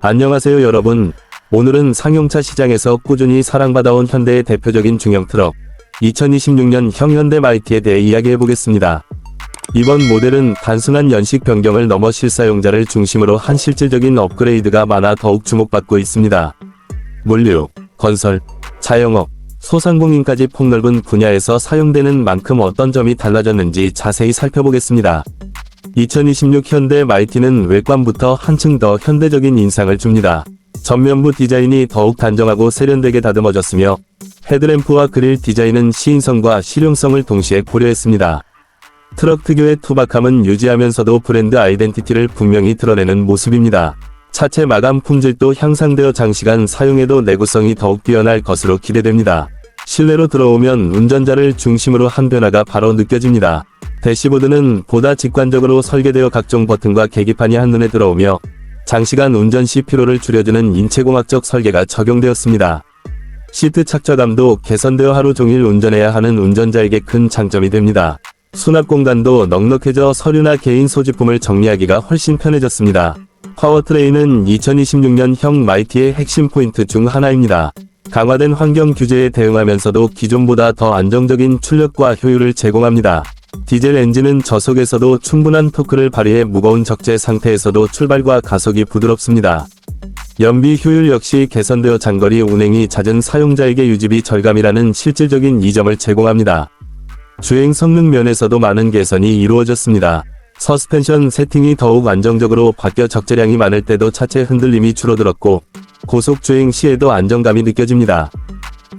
안녕하세요 여러분. 오늘은 상용차 시장에서 꾸준히 사랑받아온 현대의 대표적인 중형 트럭 2026년 형 현대 마이티에 대해 이야기해 보겠습니다. 이번 모델은 단순한 연식 변경을 넘어 실사용자를 중심으로 한 실질적인 업그레이드가 많아 더욱 주목받고 있습니다. 물류, 건설, 자영업, 소상공인까지 폭넓은 분야에서 사용되는 만큼 어떤 점이 달라졌는지 자세히 살펴보겠습니다. 2026 현대 마이티는 외관부터 한층 더 현대적인 인상을 줍니다. 전면부 디자인이 더욱 단정하고 세련되게 다듬어졌으며 헤드램프와 그릴 디자인은 시인성과 실용성을 동시에 고려했습니다. 트럭 특유의 투박함은 유지하면서도 브랜드 아이덴티티를 분명히 드러내는 모습입니다. 차체 마감 품질도 향상되어 장시간 사용해도 내구성이 더욱 뛰어날 것으로 기대됩니다. 실내로 들어오면 운전자를 중심으로 한 변화가 바로 느껴집니다. 대시보드는 보다 직관적으로 설계되어 각종 버튼과 계기판이 한눈에 들어오며 장시간 운전 시 피로를 줄여주는 인체공학적 설계가 적용되었습니다. 시트 착좌감도 개선되어 하루 종일 운전해야 하는 운전자에게 큰 장점이 됩니다. 수납 공간도 넉넉해져 서류나 개인 소지품을 정리하기가 훨씬 편해졌습니다. 파워트레인은 2026년형 마이티의 핵심 포인트 중 하나입니다. 강화된 환경 규제에 대응하면서도 기존보다 더 안정적인 출력과 효율을 제공합니다. 디젤 엔진은 저속에서도 충분한 토크를 발휘해 무거운 적재 상태에서도 출발과 가속이 부드럽습니다. 연비 효율 역시 개선되어 장거리 운행이 잦은 사용자에게 유지비 절감이라는 실질적인 이점을 제공합니다. 주행 성능 면에서도 많은 개선이 이루어졌습니다. 서스펜션 세팅이 더욱 안정적으로 바뀌어 적재량이 많을 때도 차체 흔들림이 줄어들었고 고속 주행 시에도 안정감이 느껴집니다.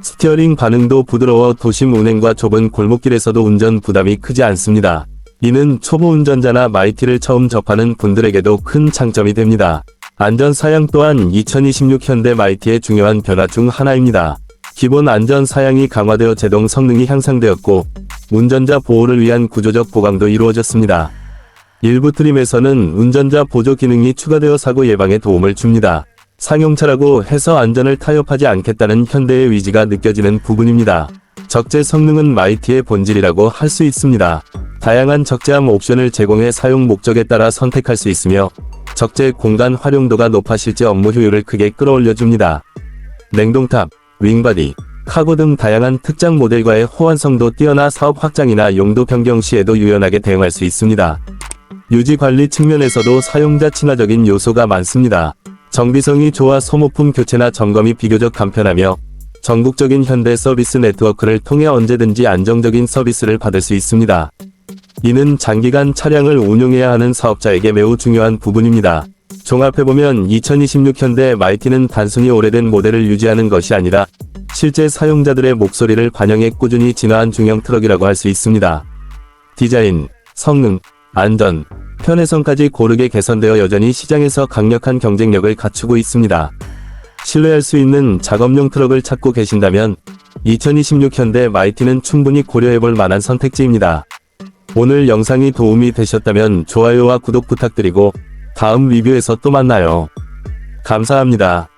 스티어링 반응도 부드러워 도심 운행과 좁은 골목길에서도 운전 부담이 크지 않습니다. 이는 초보 운전자나 마이티를 처음 접하는 분들에게도 큰 장점이 됩니다. 안전 사양 또한 2026 현대 마이티의 중요한 변화 중 하나입니다. 기본 안전 사양이 강화되어 제동 성능이 향상되었고 운전자 보호를 위한 구조적 보강도 이루어졌습니다. 일부 트림에서는 운전자 보조 기능이 추가되어 사고 예방에 도움을 줍니다. 상용차라고 해서 안전을 타협하지 않겠다는 현대의 의지가 느껴지는 부분입니다. 적재 성능은 마이티의 본질이라고 할 수 있습니다. 다양한 적재함 옵션을 제공해 사용 목적에 따라 선택할 수 있으며 적재 공간 활용도가 높아 실제 업무 효율을 크게 끌어올려줍니다. 냉동탑, 윙바디, 카고 등 다양한 특장 모델과의 호환성도 뛰어나 사업 확장이나 용도 변경 시에도 유연하게 대응할 수 있습니다. 유지 관리 측면에서도 사용자 친화적인 요소가 많습니다. 정비성이 좋아 소모품 교체나 점검이 비교적 간편하며 전국적인 현대 서비스 네트워크를 통해 언제든지 안정적인 서비스를 받을 수 있습니다. 이는 장기간 차량을 운용해야 하는 사업자에게 매우 중요한 부분입니다. 종합해보면 2026 현대 마이티는 단순히 오래된 모델을 유지하는 것이 아니라 실제 사용자들의 목소리를 반영해 꾸준히 진화한 중형 트럭이라고 할 수 있습니다. 디자인, 성능, 안전, 편의성까지 고르게 개선되어 여전히 시장에서 강력한 경쟁력을 갖추고 있습니다. 신뢰할 수 있는 작업용 트럭을 찾고 계신다면 2026 현대 마이티는 충분히 고려해볼 만한 선택지입니다. 오늘 영상이 도움이 되셨다면 좋아요와 구독 부탁드리고 다음 리뷰에서 또 만나요. 감사합니다.